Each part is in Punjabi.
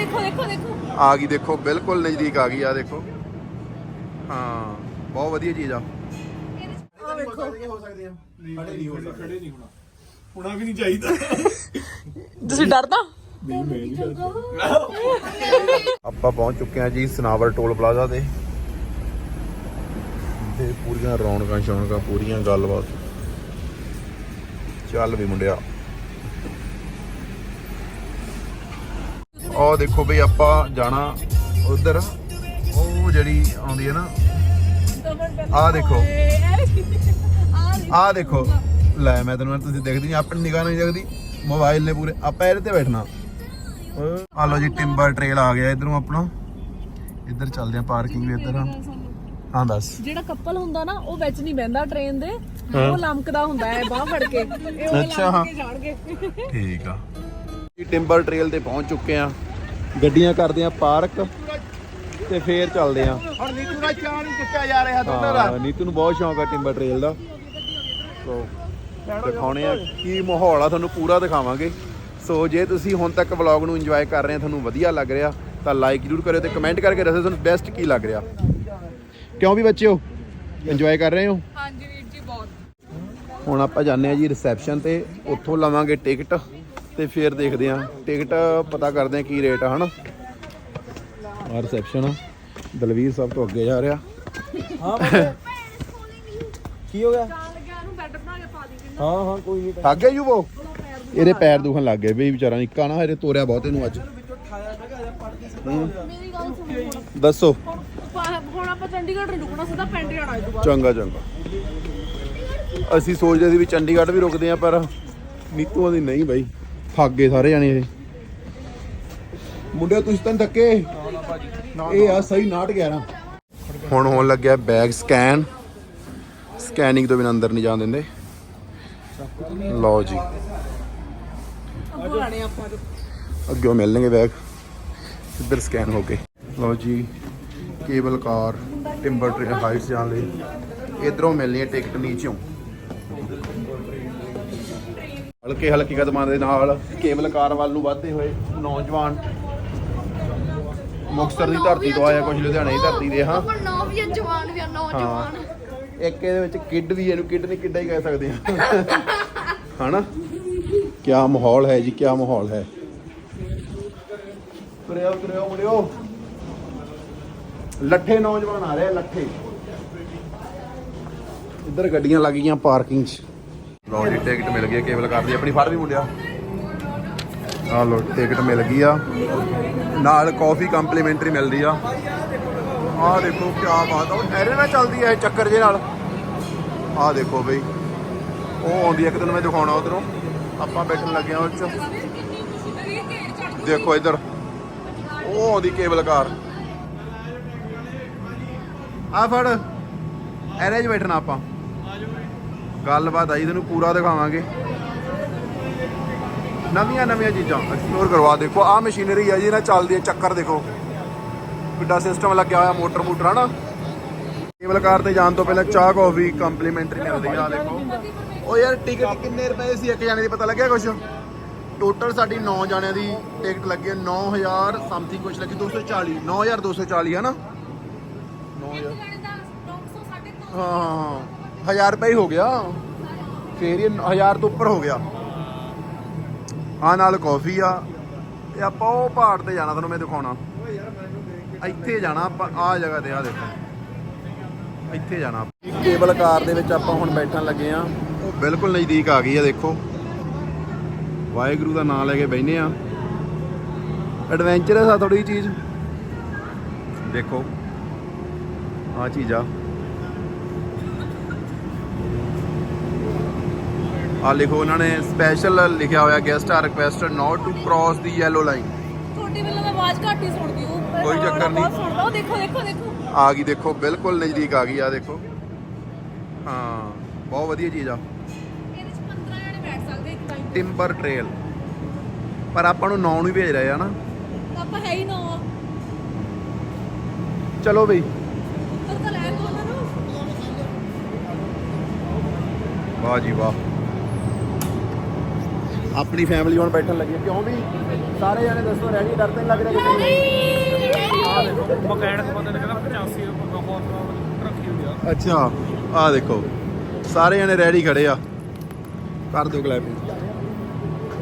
ਦੇਖੋ ਦੇਖੋ ਦੇਖੋ। ਆ ਗਈ ਦੇਖੋ ਬਿਲਕੁਲ ਨਜ਼ਦੀਕ ਆ ਗਈ ਆ ਦੇਖੋ। ਹਾਂ ਬਹੁਤ ਵਧੀਆ ਚੀਜ਼ ਆ। ਆ ਵੇਖੋ ਹੋ ਸਕਦੇ ਆ ਖੜੇ ਨਹੀਂ ਹੋ ਸਕਦੇ। ਖੜੇ ਨਹੀਂ ਹੋਣਾ। ਹੋਣਾ ਵੀ ਨਹੀਂ ਚਾਹੀਦਾ। ਤੁਸੀਂ ਡਰਦਾ ਨਹੀਂ ਮੈਂ ਨਹੀਂ ਆਪਾਂ ਪਹੁੰਚ ਚੁੱਕੇ ਹਾਂ ਜੀ ਸਨਾਵਰ ਟੋਲ ਪਲਾਜ਼ਾ ਤੇ। ਤੇ ਪੂਰੀਆਂ ਰੌਣਕਾਂ ਸ਼ੌਣਕਾਂ ਪੂਰੀਆਂ ਗੱਲਬਾਤ। ਚੱਲ ਵੀ ਮੁੰਡਿਆ। ਉਹ ਦੇਖੋ ਬਈ ਆਪਾਂ ਜਾਣਾ ਉਧਰ। ਉਹ ਜਿਹੜੀ ਆਉਂਦੀ ਹੈ ਨਾ ਆਹ ਦੇਖੋ। ਆਹ ਦੇਖੋ। ਲੈ ਮੈਂ ਤੈਨੂੰ ਤੁਸੀਂ ਦੇਖਦੀ ਨਹੀਂ ਆਪਣੀ ਨਿਗਾਹ ਨਹੀਂ ਦੇਖਦੀ ਮੋਬਾਈਲ ਨੇ ਪੂਰੇ ਆਪਾਂ ਇਹਦੇ ਤੇ ਬੈਠਣਾ। ਆ ਲੋ ਜੀ ਟਿੰਬਰ ਟ੍ਰੇਲ ਆ ਗਿਆ ਇਧਰੋਂ ਆਪਣਾ। ਇੱਧਰ ਚੱਲਦੇ ਆ ਪਾਰਕਿੰਗ ਵੀ ਇੱਧਰ। ਆ ਹਾਂ ਦੱਸ। ਜਿਹੜਾ ਕੱਪਲ ਹੁੰਦਾ ਨਾ ਉਹ ਵਿੱਚ ਨਹੀਂ ਬਹਿੰਦਾ ਟ੍ਰੇਨ ਦੇ। ਉਹ ਲਮਕਦਾ ਹੁੰਦਾ ਹੈ ਬਾਹ ਫੜ ਕੇ। ਇਹ ਉਹ। ਲਮਕ ਕੇ ਜਾਣਗੇ। ਠੀਕ ਆ। ਜੀ ਟਿੰਬਰ ਟ੍ਰੇਲ ਤੇ ਪਹੁੰਚ ਚੁੱਕੇ ਆ ਗੱਡੀਆਂ ਕਰਦੇ ਆ ਪਾਰਕ ਤੇ ਫੇਰ ਚੱਲਦੇ ਆ। ਹੁਣ ਨੀਤੂ ਦਾ ਚਾਹ ਨਹੀਂ ਚੁੱਕਿਆ ਜਾ ਰਿਹਾ ਹਾਂ ਨੀਤੂ ਨੂੰ ਬਹੁਤ ਸ਼ੌਂਕ ਆ ਟਿੰਬਰ ਟ੍ਰੇਲ ਦਾ। ਸੋ ਦਿਖਾਉਣੇ ਆ ਕੀ ਮਾਹੌਲ ਆ ਤੁਹਾਨੂੰ ਪੂਰਾ ਦਿਖਾਵਾਂਗੇ। ਸੋ ਜੇ ਤੁਸੀਂ ਹੁਣ ਤੱਕ ਵਲੌਗ ਨੂੰ ਇੰਜੋਏ ਕਰ ਰਹੇ ਆ ਤੁਹਾਨੂੰ ਵਧੀਆ ਲੱਗ ਰਿਹਾ ਤਾਂ ਲਾਈਕ ਜਰੂਰ ਕਰਿਓ ਤੇ ਕਮੈਂਟ ਕਰਕੇ ਦੱਸਿਓ ਤੁਹਾਨੂੰ ਬੈਸਟ ਕੀ ਲੱਗ ਰਿਹਾ। ਕਿਉਂ ਵੀ ਬੱਚਿਓ? ਇੰਜੋਏ ਕਰ ਰਹੇ ਹੋ? ਹਾਂਜੀ ਵੀਰ ਜੀ ਬਹੁਤ। ਹੁਣ ਆਪਾਂ ਜਾਂਦੇ ਆ ਜੀ ਰਿਸੈਪਸ਼ਨ ਤੇ। ਉੱਥੋਂ ਲਵਾਂਗੇ ਟਿਕਟ ਤੇ ਫਿਰ ਦੇਖਦੇ ਆ ਟਿਕਟ ਪਤਾ ਕਰਦੇ ਆ ਕੀ ਰੇਟ ਆ ਹਨਾ? ਆ। ਰਿਸੈਪਸ਼ਨ ਦਲਵੀਰ ਸਭ ਤੋਂ ਅੱਗੇ ਜਾ ਰਿਹਾ। ਹਾਂ ਕੀ ਹੋ ਗਿਆ? ਜਾਣ ਲੱਗਿਆ ਇਹਨੂੰ ਬੈੱਡ ਬਣਾ ਕੇ ਪਾ ਦੀ ਹਾਂ ਹਾਂ ਕੋਈ ਨਹੀਂ। ਥੱਕ ਗਿਆ ਯੂਵੋ? ਇਹਦੇ ਪੈਰ ਦੁਖਣ ਲੱਗ ਗਏ ਬਈ ਵਿਚਾਰਾ ਨਿੱਕਾ ਨਾ ਇਹਦੇ ਤੋਰਿਆ ਬਹੁਤ ਇਹਨੂੰ ਅੱਜ। ਮੇਰੀ ਗੱਲ ਸੁਣੋ ਹੁਣ ਦੱਸੋ। ਹੁਣ ਆਪਾਂ ਚੰਡੀਗੜ੍ਹ ਨਹੀਂ ਰੁਕਣਾ ਸਿੱਧਾ ਪਿੰਡ ਜਾਣਾ ਇਹ ਤੋਂ ਬਾਅਦ ਚੰਗਾ ਚੰਗਾ। ਅਸੀਂ ਸੋਚਦੇ ਸੀ ਵੀ ਚੰਡੀਗੜ੍ਹ ਵੀ ਰੁਕਦੇ ਆ ਪਰ ਨੀਤੂਆਂ ਦੀ ਨਹੀਂ ਬਾਈ ਥੱਕ ਗਏ ਸਾਰੇ ਜਾਣੇ ਇਹ। ਮੁੰਡੇ ਤੁਸੀਂ ਤਾਂ ਧੱਕੇ ਇਹ ਆ ਸਹੀ 911 ਹੁਣ ਹੋਣ ਲੱਗਿਆ ਬੈਗ ਸਕੈਨ। ਸਕੈਨਿੰਗ ਤੋਂ ਬਿਨਾਂ ਅੰਦਰ ਨਹੀਂ ਜਾਣ ਦਿੰਦੇ। ਲਓ ਜੀ। ਅੱਗੋਂ ਮਿਲਣਗੇ ਬੈਗ। ਇੱਧਰ ਸਕੈਨ ਹੋ ਗਏ। ਲਓ ਜੀ cable car Timber Trail Heights ਜਾਣ ਲਈ। ਇਧਰੋਂ ਮਿਲਣੀ ਹੈ ਟਿਕਟ ਨੀਚੋਂ ਹਲਕੇ ਹਲਕੇ ਕਦਮਾਂ ਦੇ ਨਾਲ ਕੇਬਲ ਕਾਰ ਵੱਲ ਨੂੰ ਵਧਦੇ ਹੋਏ ਨੌਜਵਾਨ ਮੁਕਤਸਰ ਦੀ ਧਰਤੀ ਤੋਂ ਆਇਆ ਕੁਝ ਲੁਧਿਆਣੇ ਦੀ ਧਰਤੀ ਦੇ ਹਾਂ। ਹੁਣ ਨੌ ਵੀ ਆ, ਜਵਾਨ ਵੀ ਆ, ਹਾਂ। ਨੌਜਵਾਨ ਇੱਕ ਇਹਦੇ ਵਿੱਚ ਕਿੱਡ ਵੀ ਹੈ, ਇਹਨੂੰ ਕਿੱਡ ਨਹੀਂ ਕਿੱਡਾ ਹੀ ਕਹਿ ਸਕਦੇ ਹਾਂ ਹਨਾ? ਕੀ ਮਾਹੌਲ ਹੈ ਜੀ ਕੀ ਮਾਹੌਲ ਹੈ। ਤੁਰਿਓ ਤੁਰਿਓ ਮੁੜਿਓ। ਲੱਠੇ ਨੌਜਵਾਨ ਆ ਰਹੇ ਆ, ਲੱਠੇ। ਇੱਧਰ ਗੱਡੀਆਂ ਲੱਗ ਗਈਆਂ ਪਾਰਕਿੰਗ 'ਚ। ਲਓ ਜੀ ਟਿਕਟ ਮਿਲ ਗਈ ਕੇਬਲ ਕਾਰ ਦੀ ਆਪਣੀ ਫੜ ਵੀ ਮੁੰਡਿਆ। ਆ ਲਓ ਟਿਕਟ ਮਿਲ ਗਈ ਆ। ਨਾਲ ਕਾਫੀ ਕੰਪਲੀਮੈਂਟਰੀ ਮਿਲਦੀ ਆ। ਆਹ ਦੇਖੋ ਕੀ ਬਾਤ ਆ। ਉਹ ਐਰੇ ਨਾਲ ਚੱਲਦੀ ਹੈ ਇਹ ਚੱਕਰ ਜੇ ਨਾਲ। ਆਹ ਦੇਖੋ ਬਈ, ਉਹ ਆਉਂਦੀ ਇੱਕ ਦਿਨ ਮੈਂ ਦਿਖਾਉਣਾ ਉਧਰੋਂ। ਆਪਾਂ ਬੈਠਣ ਲੱਗੇ ਆ ਉਹ ਚ ਦੇਖੋ ਇੱਧਰ, ਉਹ ਆਉਂਦੀ ਕੇਬਲ ਕਾਰ। ਆ ਫੜ ਐਰੇ 'ਚ ਬੈਠਣਾ ਆਪਾਂ। ਗੱਲਬਾਤ ਆਈ, ਤੈਨੂੰ ਪੂਰਾ ਦਿਖਾਵਾਂਗੇ। ਨਵੀਆਂ ਨਵੀਆਂ ਚੀਜ਼ਾਂ ਐਕਸਪਲੋਰ ਕਰਵਾ, ਦੇਖੋ, ਆਹ ਮਸ਼ੀਨਰੀ ਆ ਜੀ ਨਾਲ ਚੱਲਦੀ ਹੈ ਚੱਕਰ, ਦੇਖੋ। ਕਿੱਡਾ ਸਿਸਟਮ ਲੱਗਿਆ ਹੋਇਆ, ਮੋਟਰ ਮੋਟਰ, ਹਨਾ? ਕੇਬਲ ਕਾਰ ਤੇ ਜਾਣ ਤੋਂ ਪਹਿਲਾਂ ਚਾਹ ਕਾਫੀ ਕੰਪਲੀਮੈਂਟਰੀ ਮਿਲਦੀ ਆ ਦੇਖੋ। ਉਹ ਯਾਰ ਟਿਕਟ ਕਿੰਨੇ ਰੁਪਏ ਸੀ, ਇੱਕ ਜਾਣੇ ਦੀ ਪਤਾ ਲੱਗਿਆ ਕੁਛ? ਟੋਟਲ ਸਾਡੀ 9 ਜਾਣਿਆਂ ਦੀ ਟਿਕਟ ਲੱਗੀ ਹੈ 9000 ਸਮਥਿੰਗ ਕੁਛ ਲੱਗੀ 240 9240 ਹੈ ਨਾ 9000 ਹਾਂ ਹਾਂ। 1000 ਰੁਪਏ ਹੀ ਹੋ ਗਿਆ। ਫੇਰ ਇਹ 1000 ਤੋਂ ਉੱਪਰ ਹੋ ਗਿਆ। ਆ ਨਾਲ ਕਾਫੀ ਆ। ਤੇ ਆਪਾਂ ਉਹ ਪਹਾੜ ਤੇ ਜਾਣਾ ਤੁਹਾਨੂੰ ਮੈਂ ਦਿਖਾਉਣਾ। ਇੱਥੇ ਜਾਣਾ ਆਪਾਂ ਆ ਜਗ੍ਹਾ ਤੇ ਆ ਦੇਖੋ। ਇੱਥੇ ਜਾਣਾ। ਕੇਬਲ ਕਾਰ ਦੇ ਵਿੱਚ ਆਪਾਂ ਹੁਣ ਬੈਠਣ ਲੱਗੇ ਆ। ਉਹ ਬਿਲਕੁਲ ਨਜ਼ਦੀਕ ਆ ਗਈ ਆ, ਦੇਖੋ। ਵਾਹਿਗੁਰੂ ਦਾ ਨਾਮ ਲੈ ਕੇ ਬੈਠਨੇ ਆ। ਐਡਵੈਂਚਰਸ ਆ ਥੋੜੀ ਚੀਜ਼। ਦੇਖੋ। ਆ ਚੀਜ਼ ਆ। ਆ ਲਿਖੋ ਉਹਨਾਂ ਨੇ ਸਪੈਸ਼ਲ ਲਿਖਿਆ ਹੋਇਆ guest are requested not to cross the yellow line ਤੁਹਾਡੀ ਵੱਲੋਂ ਮੈਂ ਆਵਾਜ਼ ਘੱਟ ਹੀ ਸੁਣਦੀ ਹੂੰ ਕੋਈ ਚੱਕਰ ਨਹੀਂ। ਸੁਣਦਾ ਉਹ ਦੇਖੋ ਦੇਖੋ ਦੇਖੋ। ਆ ਗਈ ਦੇਖੋ ਬਿਲਕੁਲ ਨਜ਼ਦੀਕ ਆ ਗਈ ਆ ਦੇਖੋ। ਹਾਂ ਬਹੁਤ ਵਧੀਆ ਚੀਜ਼ ਆ। ਇਹਦੇ ਚ 15 ਜਣੇ ਬੈਠ ਸਕਦੇ ਇੱਕ ਟਾਈਮ ਟਿੰਬਰ ਟ੍ਰੇਲ ਪਰ ਆਪਾਂ ਨੂੰ ਨੌ ਨੂੰ ਭੇਜ ਰਹੇ ਆ ਨਾ। ਆਪਾਂ ਹੈ ਹੀ ਨਾ ਆ। ਚਲੋ ਬਈ। ਵਾਹ ਜੀ ਵਾਹ। ਆਪਣੀ ਫੈਮਿਲੀ ਹੁਣ ਬੈਠਣ ਲੱਗੀ ਆ। ਕਿਉਂ ਵੀ ਸਾਰੇ ਜਾਣੇ ਦੱਸੋ ਰੈਡੀ ਡਰ ਤਾਂ ਨਹੀਂ ਲੱਗ ਰਿਹਾ ਕਿਸੇ ਨੂੰ? ਮਕੈਨਿਕ ਬੰਦੇ ਨੇ ਕਹਿੰਦਾ 85 ਬਹੁਤ ਰੱਖੀ ਹੁੰਦੀ ਆ। ਅੱਛਾ ਆ ਦੇਖੋ। ਸਾਰੇ ਜਣੇ ਰੈਡੀ ਖੜੇ ਆ। ਕਰ ਦਿਓ ਕਲੈਪਿੰਗ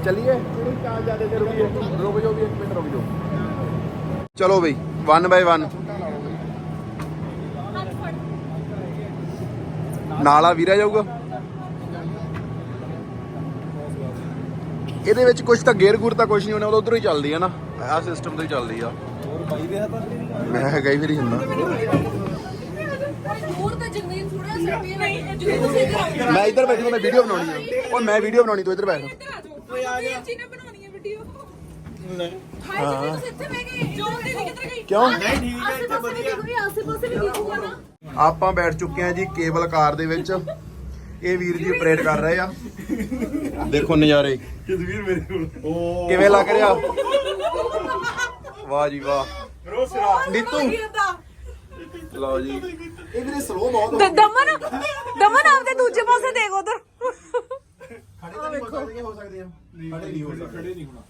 ਚੱਲੀਏ। ਕਿਹੜੀ ਕਾਰ ਜਾਂਦੇ ਤੇ ਰੁਕੀਏ ਰੁਕ ਜਾਓ ਵੀ ਇੱਕ ਮਿੰਟ ਰੁਕ ਜਾਓ। ਚਲੋ ਬਈ 1 ਬਾਈ 1 ਨਾਲਾ ਵੀਰਾ ਜਾਊਗਾ? ਇਹਦੇ ਵਿੱਚ ਕੁਝ ਤਾਂ ਗੇਅਰ ਗੂਰ ਤਾਂ ਕੁਝ ਨਹੀਂ ਹੋਣਾ ਉਹ ਉਧਰੋਂ ਹੀ ਚੱਲਦੀ ਆ ਨਾ। ਆਹ ਸਿਸਟਮ ਤੋਂ ਹੀ ਚੱਲਦੀ ਆ। ਹੋਰ ਬਾਈ ਦੇ ਹੱਥਾਂ ਮੈਂ ਹੁੰਦਾ ਥੋੜਾ ਸੱਟੀ ਨਹੀਂ ਆ ਜਾਓ ਮੈਂ ਇੱਧਰ ਬੈਠੂਗਾ ਮੈਂ ਵੀਡੀਓ ਬਣਾਉਣੀ ਆ। ਉਹ ਮੈਂ ਵੀਡੀਓ ਬਣਾਉਣੀ ਤੂੰ ਇੱਧਰ ਬੈਠ। ਆ ਜੀ ਨੇ ਬਣਾਉਣੀ ਹੈ ਵੀਡੀਓ ਹਾਏ ਜੀ ਤੁਸੀਂ ਇੱਥੇ ਬਹਿ ਗਏ। ਜੋ ਦੀ ਕਿੱਧਰ ਗਈ? ਕਿਉਂ? ਨਹੀਂ ਠੀਕ ਹੈ ਇੱਥੇ ਵਧੀਆ। ਕੋਈ ਆਸੇ ਪਾਸੇ ਵੀ ਦਿਖੂਗਾ ਨਾ। ਆਪਾਂ ਬੈਠ ਚੁੱਕੇ ਆ ਜੀ ਕੇਬਲ ਕਾਰ ਦੇ ਵਿੱਚ। ਇਹ ਵੀਰ ਜੀ ਆਪਰੇਟ ਕਰ ਰਹੇ ਆ। ਦੇਖੋ ਨਜ਼ਾਰੇ। ਜਸਵੀਰ ਮੇਰੇ ਕੋਲ। ਓ। ਕਿਵੇਂ ਲੱਗ ਰਿਹਾ? ਵਾਹ ਜੀ ਵਾਹ। ਸਿਰਾ। ਨੀਤੂ। ਲਓ ਜੀ। ਇਹ ਵੀਰੇ ਸਲੋ ਬਹੁਤ ਹੋ ਦਮਨ ਦਮਨ ਆਪਦੇ ਦੂਜੇ ਪਾਸੇ ਦੇਖ ਉਧਰ। ਖੜੇ ਤਾਂ ਨਹੀਂ ਹੋ ਖੜੇ ਨਹੀਂ ਹੋ ਸਕਦੇ ਖੜੇ ਨਹੀਂ ਹੋਣਾ।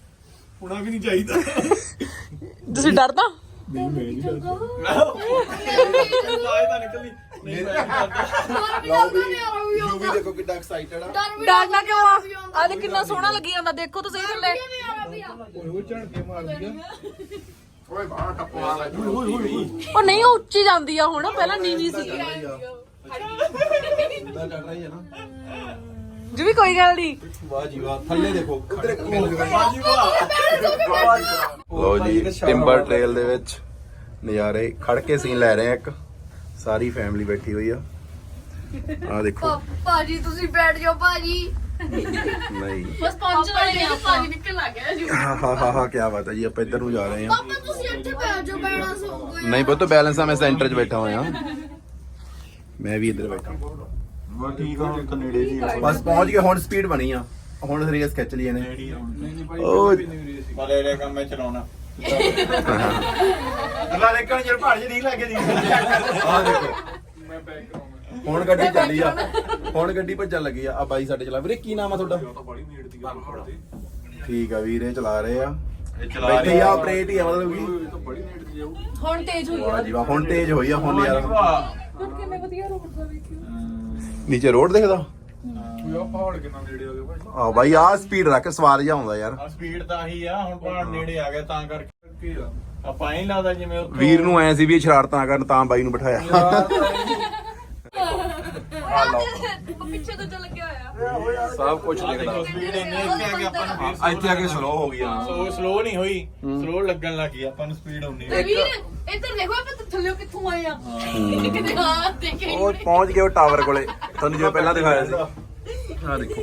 ਹੋਣਾ ਵੀ ਨਹੀਂ ਚਾਹੀਦਾ। ਤੁਸੀਂ ਡਰਦਾ? ਨਹੀਂ ਮੈਂ ਨਹੀਂ ਕਰਦਾ ਤਾਂ ਨਿਕਲੀ ਨਹੀਂ ਮੈਂ ਦੇਖੋ ਕਿੰਨਾ ਐਕਸਾਈਟਡ ਆ। ਡਰਨਾ ਕਿਉਂ ਆ? ਆ ਦੇ ਕਿੰਨਾ ਸੋਹਣਾ ਲੱਗੀ ਜਾਂਦਾ ਦੇਖੋ ਥੱਲੇ। ਉਹ ਕੇ ਓਏ ਬਾਹਰ ਉਹ ਨਹੀਂ ਉਹ ਉੱਚੀ ਜਾਂਦੀ ਆ ਹੁਣ। ਪਹਿਲਾਂ ਨੀਵੀਂ ਸੀ। ਇਦਾਂ ਚੱਲ ਰਹੀ ਹੈ ਨਾ ਜੀ ਵੀ ਕੋਈ ਗੱਲ ਨਹੀਂ। ਵਾਹ ਜੀ ਵਾਹ ਥੱਲੇ ਦੇਖੋ ਉਧਰ ਇੱਕ ਬਾਜੀ ਵਾਹ ਲੋ ਜੀ ਟਿੰਬਰ ਟ੍ਰੇਲ ਦੇ ਵਿੱਚ ਨਜ਼ਾਰੇ ਖੜ ਕੇ ਸੀਨ ਲੈ ਰਹੇ ਆ ਇੱਕ। ਸਾਰੀ ਫੈਮਿਲੀ ਬੈਠੀ ਹੋਈ ਆ। ਆ ਦੇਖੋ। ਭਾਜੀ ਤੁਸੀਂ ਬੈਠ ਜਾਓ ਭਾਜੀ। ਨਹੀਂ। ਬਸ ਪਹੁੰਚ ਰਹੇ ਆ ਭਾਜੀ ਨਿਕਲ ਲੱਗ ਗਿਆ ਜੀ। ਹਾ ਹਾ ਹਾ ਹਾ ਕੀ ਬਾਤ ਹੈ ਜੀ ਆਪਾਂ ਇੱਧਰ ਨੂੰ ਜਾ ਰਹੇ ਹਾਂ। ਪਾਪਾ ਤੁਸੀਂ ਇੱਥੇ ਬੈਠ ਜਾਓ ਬੈਣਾ ਸੋਗੇ ਨਹੀਂ ਬਹੁਤ ਬੈਲੈਂਸ ਆ ਮੈਂ ਸੈਂਟਰ 'ਚ ਬੈਠਾ ਹੋਇਆ। ਮੈਂ ਵੀ ਇੱਧਰ ਬੈਠਾ। ਵਾ ਠੀਕ ਆ ਹੁਣ ਤਾਂ ਨੇੜੇ ਜੀ ਬਸ ਪਹੁੰਚ ਗਏ ਹੁਣ ਸਪੀਡ ਬਣੀ ਆ। ਹੁਣ ਰੇਸ ਖਿੱਚ ਲਈ ਇਹਨੇ ਨੇੜੇ ਨਹੀਂ ਨਹੀਂ ਭਾਈ ਉਹ ਬਲੇ ਰੇ ਕੰਮ ਮੈਂ ਚਲਾਉਣਾ। ਅੱਲਾ ਦੇਖਣ ਜੇ ਪਹਾੜ ਜੀ ਨਹੀਂ ਲੱਗੇ ਦੀ ਆ ਦੇਖੋ। ਮੈਂ ਪੈਕ ਕਰਾਉਣਾ ਹੁਣ ਗੱਡੀ ਚੱਲੀ ਆ। ਹੁਣ ਗੱਡੀ ਭੱਜਣ ਲੱਗੀ ਆ। ਆ ਬਾਈ ਸਾਡੇ ਚਲਾ। ਵੀਰੇ ਕੀ ਨਾਮ ਆ ਤੁਹਾਡਾ? ਠੀਕ ਆ ਵੀਰੇ ਚਲਾ ਰਹੇ ਆ। ਇਹ ਬੈਠੇ ਆ ਆਪਰੇਟ ਹੀ ਆ ਮਤਲਬ ਕਿ। ਹੁਣ ਤੇਜ਼ ਹੋਈ ਵਾਹ ਜੀ ਵਾਹ ਹੁਣ ਤੇਜ਼ ਹੋਈ ਆ ਹੁਣ ਯਾਰ। ਹੁਣ ਕਿੰਨੇ ਵਧੀਆ ਰੋਡ ਦਾ ਵੇਖਿਓ। ਨੀਚੇ ਰੋਡ ਦਿਖਦਾ? ਕੋਈ ਆ ਪਹਾੜ ਕਿੰਨਾ ਨੇੜੇ ਹੋ ਗਿਆ ਭਾਈ। ਆ ਬਾਈ ਆ ਸਪੀਡ ਰੱਖ ਸਵਾਰ ਜਾ ਆਉਂਦਾ ਯਾਰ। ਆ ਸਪੀਡ ਤਾਂ ਆਹੀ ਆ ਹੁਣ ਪਹਾੜ ਨੇੜੇ ਆ ਗਿਆ ਤਾਂ ਕਰਕੇ। ਕੀ ਆ। ਆਪਾਂ ਐਂ ਲੱਗਦਾ ਜਿਵੇਂ ਉੱਥੋਂ ਵੀਰ ਨੂੰ ਐ ਸੀ ਵੀ ਇਹ ਸ਼ਰਾਰਤਾਂ ਕਰਨ ਤਾਂ ਬਾਈ ਨੂੰ ਬਿਠਾਇਆ। ਆ ਲਓ। ਪਿੱਛੇ ਤੋਂ ਚੱਲ ਲੱਗਿਆ ਹੋਇਆ ਸਭ ਕੁਝ ਦਿਖਦਾ ਸਪੀਡ ਇੰਨੇ ਇੱਥੇ ਆ ਕੇ ਆਪਾਂ ਨੂੰ ਫੇਰ ਇੱਥੇ ਆ ਕੇ ਸਲੋ ਹੋ ਗਈ ਆ ਸੋ ਸਲੋ ਨਹੀਂ ਹੋਈ ਸਲੋ ਲੱਗਣ ਲੱਗੀ ਆਪਾਂ ਨੂੰ ਸਪੀਡ ਆਉਣੀ ਵੀਰ ਇੱਧਰ ਦੇਖੋ ਆਪਾਂ ਥੱਲੇ ਕਿੱਥੋਂ ਆਏ ਆ। ਕਿਤੇ ਹਾਂ ਦੇਖੇ ਉਹ ਪਹੁੰਚ ਗਏ ਉਹ ਟਾਵਰ ਕੋਲੇ। ਤੁਹਾਨੂੰ ਜਿਵੇਂ ਪਹਿਲਾਂ ਦਿਖਾਇਆ ਸੀ। ਆ ਦੇਖੋ।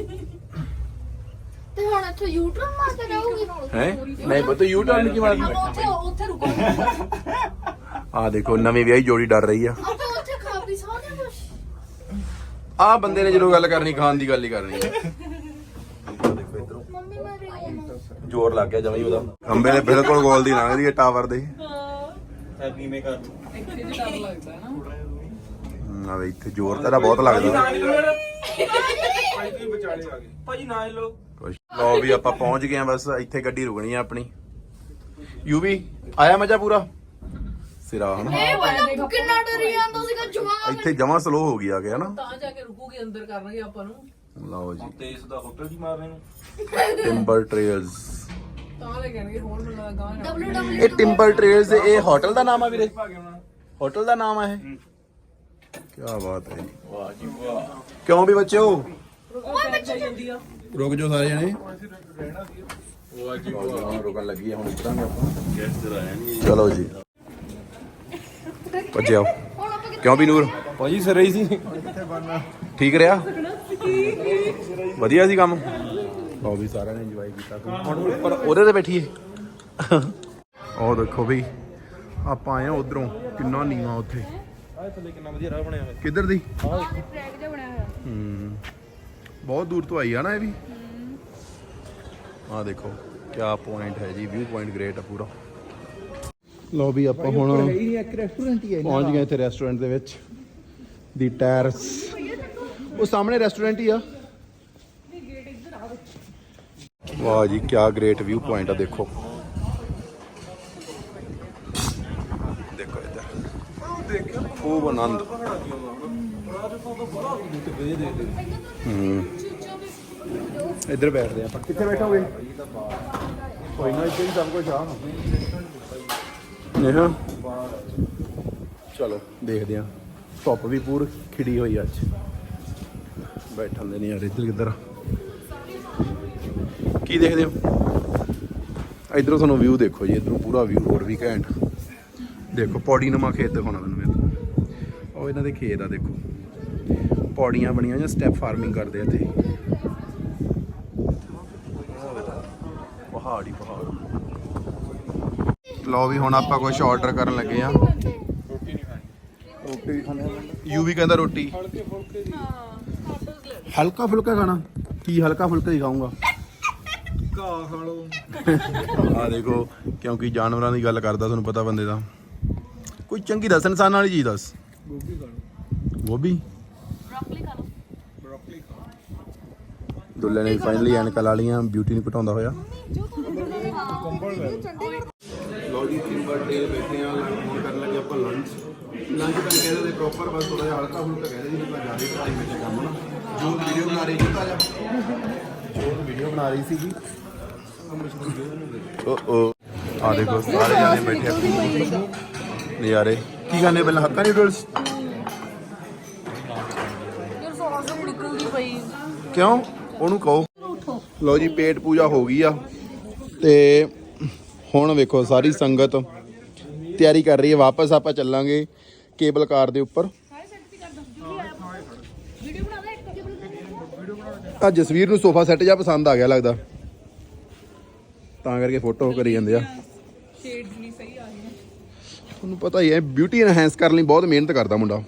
ਤੇ ਹੁਣ ਇੱਥੇ ਯੂ ਟਰਨ ਮਾਰਦੇ ਰਹੋਗੇ? ਹੈ? ਨਹੀਂ ਬਤ ਯੂ ਟਰਨ ਕੀ ਮਾਰਦੀ। ਆਪਾਂ ਉੱਥੇ ਉੱਥੇ ਰੁਕੋ। ਆ ਦੇਖੋ ਨਵੀਂ ਵਿਆਹੀ ਜੋੜੀ ਡਰ ਰਹੀ ਆ। ਆਪਾਂ ਉੱਥੇ ਖਾ ਪੀ ਸਕਦੇ ਕੁਛ। ਆ ਬੰਦੇ ਨੇ ਜਦੋਂ ਗੱਲ ਕਰਨੀ ਖਾਣ ਦੀ ਗੱਲ ਹੀ ਕਰਨੀ ਆ। ਦੇਖੋ ਇਧਰੋਂ ਮੰਮੀ ਮੈਂ ਰਹੀ ਜ਼ੋਰ ਲੱਗ ਗਿਆ ਜਮਾਈ ਉਹਦਾ। ਖੰਬੇ ਦੇ ਬਿਲਕੁਲ ਗੋਲ ਦੀ ਲੰਘਦੀ ਹੈ ਟਾਵਰ ਦੇ। ਐਨੀ ਮੈਂ ਕਰ ਇੱਥੇ ਵੀ ਡਰ ਲੱਗਦਾ ਨਾ। ਹਮ, ਆ ਵੇ ਇੱਥੇ ਜ਼ੋਰ ਤਾਂ ਇਹਦਾ ਬਹੁਤ ਲੱਗਦਾ। ਭਾਈ ਤੁਸੀਂ ਵਿਚਾਲੇ ਆ ਗਏ ਭਾਜੀ ਨਾ ਹਿੱਲੋ ਕੁਛ ਲਓ ਵੀ ਆਪਾਂ ਪਹੁੰਚ ਗਏ ਆ ਬਸ ਇੱਥੇ ਗੱਡੀ ਰੁਕਣੀ ਆ ਆਪਣੀ। ਯੂ ਵੀ ਆਇਆ ਮਜ਼ਾ ਪੂਰਾ? ਸਿਰਾ ਹਨਾ। ਇਹ ਬੰਦਾ ਕਿੰਨਾ ਡਰੀ ਜਾਂਦਾ ਸੀਗਾ ਜਵਾਨ। ਇੱਥੇ ਜਮਾ ਸਲੋ ਹੋ ਗਈ ਆ ਗਿਆ ਨਾ ਤਾਂ ਜਾ ਕੇ ਰੁਕੂਗੀ ਅੰਦਰ ਕਰਨਗੇ ਆਪਾਂ ਨੂੰ। ਲਓ ਜੀ। ਤੇਜ਼ ਦਾ ਹੋਟਲ ਜੀ ਮਾਰਨੇ ਨੂੰ। ਟਿੰਬਰ ਟ੍ਰੇਲਸ ਤਾਂ ਲੈ ਕਹਿਣਗੇ ਹੋਰ ਮੈਨੂੰ ਗਾਂ ਨਾ ਡਬਲਯੂ ਡਬਲਯੂ ਇਹ ਟਿੰਬਰ ਟ੍ਰੇਲਸ ਇਹ ਹੋਟਲ ਦਾ ਨਾਮ ਆ ਵੀਰੇ? ਹੋਟਲ ਦਾ ਨਾਮ ਆ ਇਹ? ਕੀ ਬਾਤ ਹੈ ਜੀ। ਵਾਹ ਜੀ ਵਾਹ। ਕਿਉਂ ਵੀ ਬੱਚਿਓ ਰੁਕ ਜਾਓ ਸਾਰੇ ਜਣੇ। ਵਾਹ ਜੀ ਹਾਂ ਰੁਕਣ ਲੱਗੀ ਆ ਹੁਣ ਉਤਰਾਂਗੇ ਆਪਾਂ। ਚਲੋ ਜੀ। ਭੱਜਿਓ। ਕਿਉਂ ਵੀ ਨੂਰ? ਭਾਜੀ ਸਿਰ ਹੀ ਸੀ। ਠੀਕ ਰਿਹਾ? ਵਧੀਆ ਸੀ ਕੰਮ? ਲਓ ਵੀ ਸਾਰਿਆਂ ਨੇ ਇੰਜੋਏ ਕੀਤਾ। ਹੁਣ ਉੱਪਰ ਉਹਦੇ ਤੇ ਬੈਠੀਏ। ਉਹ ਦੇਖੋ ਵੀ ਆਪਾਂ ਆਏ ਆ ਉਧਰੋਂ। ਕਿੰਨਾ ਨੀਵਾ ਉੱਥੇ। ਆਹ ਥੱਲੇ ਕਿੰਨਾ ਵਧੀਆ ਰਾਹ ਬਣਿਆ ਹੋਇਆ। ਕਿੱਧਰ ਦੀ? ਟਰੈਕ ਜਿਹਾ ਬਣਿਆ ਹੋਇਆ। ਹੂੰ। ਬਹੁਤ ਦੂਰ ਤੋਂ ਆਈ ਆ ਨਾ ਇਹ ਵੀ। ਆ ਦੇਖੋ ਕਿਆ ਪੁਆਇੰਟ ਹੈ ਜੀ ਵਿਊ ਪੁਆਇੰਟ ਗ੍ਰੇਟ ਆ ਪੂਰਾ। ਲਓ ਵੀ ਆਪਾਂ ਹੁਣ ਇੱਕ ਰੈਸਟੋਰੈਂਟ ਹੀ ਹੈ ਪਹੁੰਚ ਗਏ ਇੱਥੇ ਰੈਸਟੋਰੈਂਟ ਦੇ ਵਿੱਚ ਦੀ ਟੈਰਸ ਉਹ ਸਾਹਮਣੇ ਰੈਸਟੋਰੈਂਟ ਹੀ ਆ। ਵਾਹ ਜੀ ਕੀ ਗ੍ਰੇਟ ਵਿਊ ਪੁਆਇੰਟ ਆ ਦੇਖੋ। ਖੂਬ ਆਨੰਦ। ਹੂੰ। ਇੱਧਰ ਬੈਠਦੇ ਆਪਾਂ। ਕਿੱਥੇ ਬੈਠੋਗੇ? ਕੋਈ ਨਾ ਇੱਥੇ ਹੀ ਸਭ ਕੁਝ ਆ। ਨੇਹਾ? ਚਲੋ ਦੇਖਦੇ ਆ ਧੁੱਪ ਵੀ ਪੂਰ ਖਿੜੀ ਹੋਈ ਅੱਜ। ਬੈਠਣ ਦੇ ਨਹੀਂ ਯਾਰ ਇੱਧਰ ਕਿੱਧਰ ਕੀ ਦੇਖਦੇ ਹੋ? ਇਧਰੋਂ ਤੁਹਾਨੂੰ ਵਿਊ ਦੇਖੋ ਜੀ ਇਧਰੋਂ ਪੂਰਾ ਵਿਊ ਹੋਰ ਵੀ ਘੈਂਟ। ਦੇਖੋ ਪੌੜੀ ਨਮਾ ਖੇਤ ਦਿਖਾਉਣਾ ਤੁਹਾਨੂੰ ਮੈਂ ਉਹ ਇਹਨਾਂ ਦੇ ਖੇਤ ਆ ਦੇਖੋ। ਪੌੜੀਆਂ ਬਣੀਆਂ ਜਾਂ ਸਟੈਪ ਫਾਰਮਿੰਗ ਕਰਦੇ ਆ ਇੱਥੇ। ਪਹਾੜੀ ਪਹਾੜ। ਲਓ ਵੀ ਹੁਣ ਆਪਾਂ ਕੁਝ ਆਰਡਰ ਕਰਨ ਲੱਗੇ ਆ। ਰੋਟੀ ਖਾਣੇ ਯੂ ਵੀ ਕਹਿੰਦਾ ਰੋਟੀ। ਹਲਕਾ ਫੁਲਕਾ ਖਾਣਾ। ਕੀ ਹਲਕਾ ਫੁਲਕਾ ਹੀ ਖਾਊਂਗਾ। ਘਾਹ ਖਾ ਲਓ। ਆ ਦੇਖੋ ਕਿਉਂਕਿ ਜਾਨਵਰਾਂ ਦੀ ਗੱਲ ਕਰਦਾ ਤੁਹਾਨੂੰ ਪਤਾ ਬੰਦੇ ਦਾ। ਕੋਈ ਚੰਗੀ ਦੱਸ ਇਨਸਾਨ ਵਾਲੀ ਚੀਜ਼ ਦੱਸ। ਗੋਭੀ ਖਾ ਲਓ। ਗੋਭੀ? ਬ੍ਰੋਕਲੀ ਖਾ ਲਓ। ਬ੍ਰੋਕਲੀ ਦੁੱਲੇ ਨੇ ਫਾਈਨਲੀ ਐਨਕਾਂ ਲਾ ਲੀਆਂ ਬਿਊਟੀ ਨੂੰ ਘਟਾਉਂਦਾ ਹੋਇਆ। ਲੈ ਜੀ ਤਿੰਨ ਬਰਥਡੇ ਬੈਠੇ ਆ ਹੁਣ ਕਰਨ ਲੱਗੇ ਆਪਾਂ ਲੰਚ ਲੰਚ ਤਾਂ ਕਹਿੰਦੇ ਦੇ ਪ੍ਰੋਪਰ ਬਸ ਥੋੜਾ ਜਿਹਾ ਹਲਕਾ ਫੁਲਕਾ ਕਹਿੰਦੇ ਜੀ ਆਪਾਂ ਜ਼ਿਆਦਾ ਪੜਾਈ ਵਿੱਚ ਕੰਮ ਨਾ। ਜੋ ਵੀਡੀਓ ਬਣਾ ਰਹੀ ਸੀ ਤਾਜਾ ਜੋ। ਵੀਡੀਓ ਬਣਾ ਰਹੀ ਸੀਗੀ। ਓ ਓ ਆ ਦੇਖੋ ਸਾਰੇ ਜਾਨੇ ਬੈਠੇ ਆ। ਨਜ਼ਾਰੇ। ਕੀ ਕਰਨੇ ਪਹਿਲਾਂ? ਹੱਕਾ ਨੂਡਲਸ ਯਾਰ ਸੌਸ ਨਿਕਲਦੀ ਪਈ। ਕਿਉਂ? ਉਹਨੂੰ ਕਹੋ। ਲਓ ਜੀ ਪੇਟ ਪੂਜਾ ਹੋ ਗਈ ਆ। ਤੇ ਹੁਣ ਵੇਖੋ ਸਾਰੀ ਸੰਗਤ ਤਿਆਰੀ ਕਰ ਰਹੀ ਹੈ। ਵਾਪਸ ਆਪਾਂ ਚੱਲਾਂਗੇ ਕੇਬਲ ਕਾਰ ਦੇ ਉੱਪਰ। ਆ ਜਸਵੀਰ ਨੂੰ ਸੋਫਾ ਸੈੱਟ ਜਿਹਾ ਪਸੰਦ ਆ ਗਿਆ ਲੱਗਦਾ। ਤਾਂ ਕਰਕੇ ਫੋਟੋ ਕਰੀ ਜਾਂਦੇ ਆ। ਰਹੀਆਂ ਤੁਹਾਨੂੰ ਪਤਾ ਹੀ ਹੈ ਬਿਊਟੀ ਐਨਹਾਂਸ ਕਰਨ ਲਈ ਬਹੁਤ ਮਿਹਨਤ ਕਰਦਾ ਮੁੰਡਾ।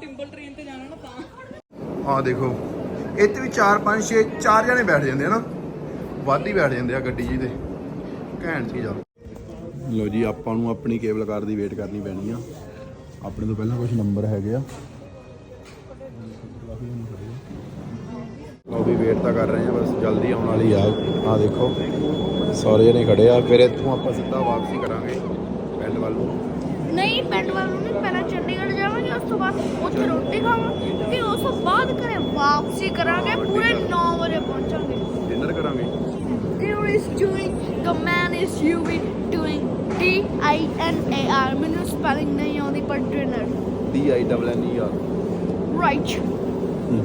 ਟਿੰਬਲ ਟ੍ਰੇਨ ਤੇ ਜਾਣਾ ਨਾ ਤਾਂ। ਆ ਦੇਖੋ ਇੱਥੇ ਵੀ 4 5 6 ਚਾਰ ਜਣੇ ਬੈਠ ਜਾਂਦੇ ਆ ਨਾ। ਵੱਧ ਹੀ ਬੈਠ ਜਾਂਦੇ ਆ ਗੱਡੀ ਜੀ ਤੇ ਘੈਂਟ ਚੀਜ਼ ਆ ਲੋ ਜੀ ਆਪਾਂ ਨੂੰ ਆਪਣੀ ਕੇਬਲ ਕਾਰ ਦੀ ਵੇਟ ਕਰਨੀ ਪੈਣੀ ਆ। ਆਪਣੇ ਤੋਂ ਪਹਿਲਾਂ ਕੁਝ ਨੰਬਰ ਹੈਗੇ ਆ। ਲੋ ਵੀ ਵੇਟ ਤਾਂ ਕਰ ਰਹੇ ਆ ਬਸ ਜਲਦੀ ਆਉਣ ਵਾਲੀ ਆ। ਆ ਦੇਖੋ ਸਾਰੇ ਜਣੇ ਖੜੇ ਆ। ਫਿਰ ਇੱਥੋਂ ਆਪਾਂ ਸਿੱਧਾ ਵਾਪਸੀ ਕਰਾਂਗੇ। ਵੱਲ ਨੂੰ? ਨਹੀਂ ਪਿੰਡ ਵੱਲ ਨੂੰ ਨਹੀਂ ਪਹਿਲਾਂ ਚੰਡੀਗੜ੍ਹ ਜਾਵਾਂਗੇ ਉਸ ਤੋਂ ਬਾਅਦ ਉੱਥੇ ਰੋਟੀ ਖਾਵਾਂਗੇ ਫਿਰ ਉਸ ਤੋਂ ਬਾਅਦ ਘਰੇ ਵਾਪਸੀ ਕਰਾਂਗੇ ਪੂਰੇ 9 ਵਜੇ ਪਹੁੰਚਾਂਗੇ। ਡਿਨਰ ਕਰਾਂਗੇ? There is doing the man is you be doing D I N A R ਮੈਨੂੰ ਸਪੈਲਿੰਗ ਨਹੀਂ ਆਉਂਦੀ ਪਰ dinner D I double N E R right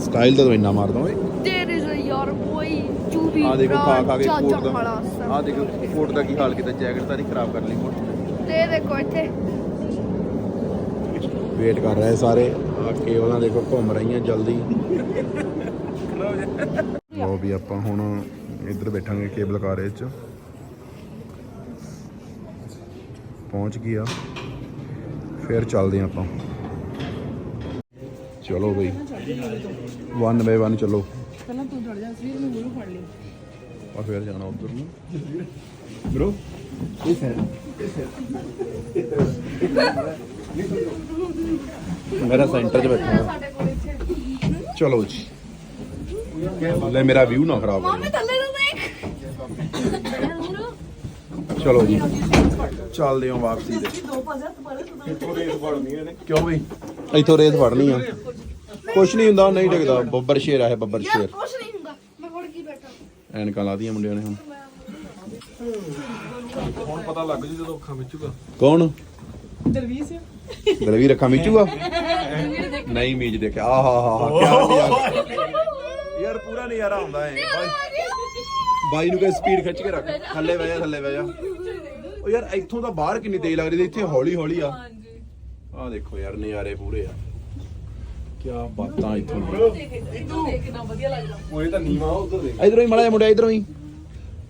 style ਤਾਂ ਤੂੰ ਇੰਨਾ ਮਾਰਦਾ ਓਏ। There is a your boy to be ਆ ਦੇਖੋ ਖਾ ਖਾ ਕੇ ਕੋਟ ਦਾ ਆ ਦੇਖੋ ਕੋਟ ਦਾ ਕੀ ਹਾਲ ਕੀਤਾ ਜੈਕਟ ਸਾਰੀ ਖਰਾਬ ਕਰ ਲਈ ਕੋਟ ਤੇ ਦੇਖੋ ਇੱਥੇ। ਵੇਟ ਕਰ ਰਹੇ ਸਾਰੇ। ਆ ਕੇਬਲਾਂ ਦੇਖੋ ਘੁੰਮ ਰਹੀਆਂ ਜਲਦੀ। ਲੋ ਵੀ ਆਪਾਂ ਹੁਣ ਇੱਧਰ ਬੈਠਾਂਗੇ ਕੇਬਲ ਕਾਰ ਵਿੱਚ ਪਹੁੰਚ ਗਈ ਆ। ਫਿਰ ਚੱਲਦੇ ਹਾਂ ਆਪਾਂ। ਚਲੋ ਬਈ। ਵਨ ਬਾਏ ਵਨ ਚਲੋ। ਪਹਿਲਾਂ ਤੂੰ ਚੜ ਜਾ ਸਵੀਰ ਨੂੰ ਮੂੰਹ ਫੜ ਲਈ ਆ ਫਿਰ ਜਾਣਾ ਉਧਰ ਨੂੰ। ਬ్రో ਮੇਰਾ ਸੈਂਟਰ 'ਚ ਬੈਠਾ ਹਾਂ। ਚਲੋ ਜੀ। ਲੈ ਮੇਰਾ ਵਿਊ ਨਾ ਖਰਾਬ ਮਾਮੇ ਹੋਵੇ ਥੱਲੇ ਨੂੰ ਦੇਖ। ਚਲੋ ਜੀ। ਚੱਲਦੇ ਹਾਂ ਵਾਪਸੀ ਦੇ ਤੂੰ। ਕਿਉਂ ਵੀ ਇੱਥੋਂ ਰੇਤ ਫੜਨੀ ਆ। ਕੁਛ ਨਹੀਂ ਹੁੰਦਾ ਨਹੀਂ ਡਿੱਗਦਾ। ਬੱਬਰ ਸ਼ੇਰ ਆ ਇਹ ਬੱਬਰ ਯਾਰ ਸ਼ੇਰ। ਕੁਛ ਨਹੀਂ ਹੁੰਦਾ। ਮੈਂ ਫੜ ਕੇ ਬੈਠਾ। ਐਨਕਾਂ ਲਾਦੀਆਂ ਮੁੰਡਿਆਂ ਨੇ ਹੁਣ। ਹੁਣ ਪਤਾ ਲੱਗ ਜੂ ਜਦੋਂ ਅੱਖਾਂ ਵਿੱਚੂਗਾ ਕੌਣ? ਦਰਵੀਸ ਦਲਵੀਰ ਅੱਖਾਂ ਮੀਚੂਗਾ? ਨਹੀਂ ਮੀਚ ਦੇਖਿਆ। ਆਹ ਹਾ ਹਾ ਯਾਰ ਪੂਰਾ ਨਜ਼ਾਰਾ ਆਉਂਦਾ ਹੈ ਬਾਈ ਬਾਈ ਨੂੰ ਕਹੇ ਸਪੀਡ ਖਿੱਚ ਕੇ ਰੱਖ। ਥੱਲੇ ਬਹਿ ਜਾ ਥੱਲੇ ਬਹਿ ਜਾ। ਉਹ ਯਾਰ ਇੱਥੋਂ ਤਾਂ ਬਾਹਰ ਕਿੰਨੀ ਤੇਜ਼ ਲੱਗ ਰਹੀ ਤੇ ਇੱਥੇ ਹੌਲੀ ਹੌਲੀ ਆ। ਹਾਂਜੀ। ਆਹ ਦੇਖੋ ਯਾਰ ਨਜ਼ਾਰੇ ਪੂਰੇ ਆ। ਕੀ ਬਾਤਾਂ ਇੱਥੋਂ ਦੇਖ ਕਿੰਨਾ ਵਧੀਆ ਲੱਗਦਾ। ਉਹ ਇਹ ਤਾਂ ਨੀਵਾ ਉਧਰ ਦੇਖ। ਇਧਰੋਂ ਹੀ ਮਾੜਾ ਮੁੰਡਿਆ ਇਧਰੋਂ ਹੀ।